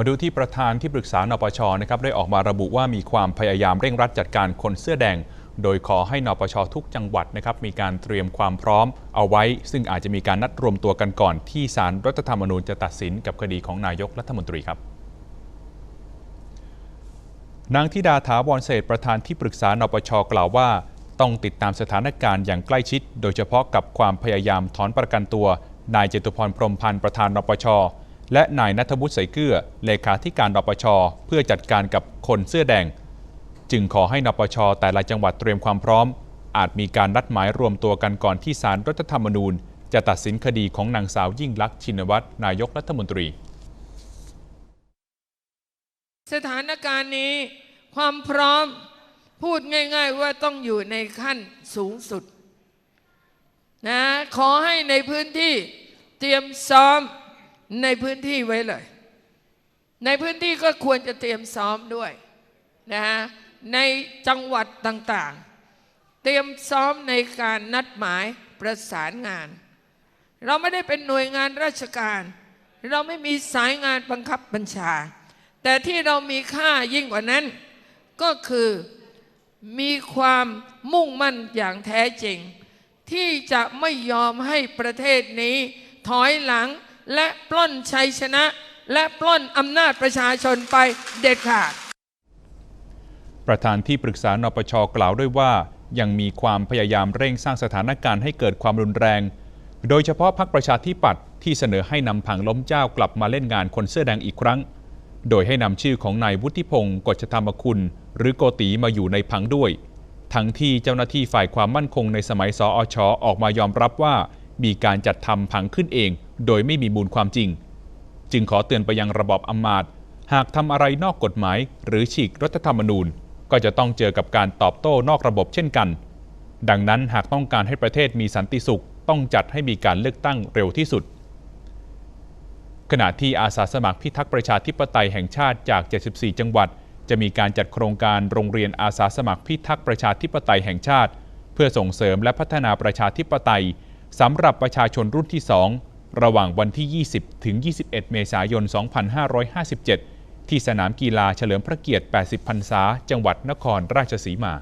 มาดูที่ประธานที่ปรึกษานปชนะครับได้ออกมาระบุว่ามีความพยายามเร่งรัดจัดการคนเสื้อแดง โดยขอให้นปชทุกจังหวัดนะครับมีการเตรียมความพร้อมเอาไว้ ซึ่งอาจจะมีการนัดรวมตัวกันก่อน ที่ศาลรรัฐธรรมนูญจะตัดสินกับคดีของนายกรัฐมนตรีครับนางธิดาถาวรเศษประธานที่ปรึกษานปชกล่าวว่า ต้องติดตามสถานการณ์อย่างใกล้ชิด โดยเฉพาะกับความพยายามถอนประกันตัว นายเจตุพรพรมพันธ์ประธานนปช และนายนัทวุฒิใสเกื้อเลขาธิการนปช เพื่อจัดการกับคนเสื้อแดง จึงขอให้นปช แต่ละจังหวัดเตรียมความพร้อม อาจมีการนัดหมายรวมตัวกันก่อนที่ศาลรรัฐธรรมนูญ จะตัดสินคดีของนางสาวยิ่งลักษณ์ชินวัตรนายกรัฐมนตรี สถานการณ์นี้ความพร้อมพูดง่าย ๆ ว่าต้องอยู่ในขั้นสูงสุดนะขอให้ในพื้นที่เตรียมซ้อม ในพื้นที่ไว้เลย ในพื้นที่ก็ควรจะเตรียมซ้อมด้วยนะฮะในจังหวัดต่างๆ เตรียมซ้อมในการนัดหมายประสานงาน เราไม่ได้เป็นหน่วยงานราชการ เราไม่มีสายงานบังคับบัญชา แต่ที่เรามีค่ายิ่งกว่านั้น ก็คือมีความมุ่งมั่นอย่างแท้จริง ที่จะไม่ยอมให้ประเทศนี้ถอยหลัง และปล้นชัยชนะ และปล้นอำนาจประชาชนไปเด็ดขาด ประธานที่ปรึกษานปชกล่าวด้วยว่า ยังมีความพยายามเร่งสร้างสถานการณ์ให้เกิดความรุนแรง โดยเฉพาะพรรคประชาธิปัตย์ที่เสนอให้นำผังล้มเจ้ากลับมาเล่นงานคนเสื้อแดงอีกครั้ง โดยให้นำชื่อของนายวุฒิพงศ์กฤษธรรมคุณ หรือโกตีมาอยู่ในผังด้วย ทั้งที่เจ้าหน้าที่ฝ่ายความมั่นคงในสมัยสออชออกมายอมรับว่า มีการจัดทำผังขึ้นเอง โดยไม่มีมูลความจริง จึงขอเตือนไปยังระบอบอำมาตย์หากทำอะไรนอกกฎหมาย หรือฉีกรัฐธรรมนูญ ก็จะต้องเจอกับการตอบโต้นอกระบบเช่นกัน ดังนั้นหากต้องการให้ประเทศมีสันติสุข ต้องจัดให้มีการเลือกตั้งเร็วที่สุด ขณะที่อาสาสมัครพิทักษ์ประชาธิปไตยแห่งชาติจาก 74 จังหวัด จะมีการจัดโครงการโรงเรียนอาสาสมัครพิทักษ์ประชาธิปไตยแห่งชาติ เพื่อส่งเสริมและพัฒนาประชาธิปไตย สำหรับประชาชนรุ่นที่ 2 ระหว่างวันที่ 20 ถึง 21 เมษายน 2557 ที่สนามกีฬาเฉลิมพระเกียรติ 80 พรรษา จังหวัดนครราชสีมา